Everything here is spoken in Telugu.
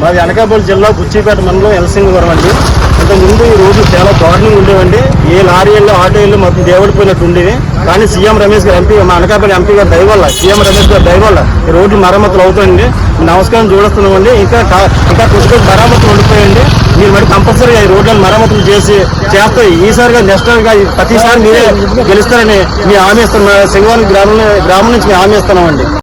మాది అనకాపల్లి జిల్లా బుచ్చిపేట మండలం ఎలసింగవరం అండి. ఇంతకుముందు ఈ రోడ్లు చాలా దారుణంగా ఉండేవండి. ఏ లారీలు వెళ్ళి మొత్తం దేవుడిపోయినట్టు ఉండేవి కానీ సీఎం రమేష్ గారు ఎంపీ మా అనకాపల్లి ఎంపీ గారు దయ వల్ల సీఎం రమేష్ గారు దయ వల్ల ఈ రోడ్లు మరమ్మతులు అవుతాయండి నమస్కారం చూడొస్తున్నామండి. ఇంకా ఇంకా కొద్ది కొద్ది మరమ్మతులు ఉండిపోయండి మీరు మరి కంపల్సరీగా ఈ రోడ్లను మరమ్మతులు చేసి చేస్తాయి ఈసారిగా నెక్స్ట్గా ప్రతిసారి మీరే గెలుస్తారని మీ హామీ ఇస్తున్నాం. సింగవాని గ్రామం గ్రామం నుంచి మేము హామీ ఇస్తున్నామండి.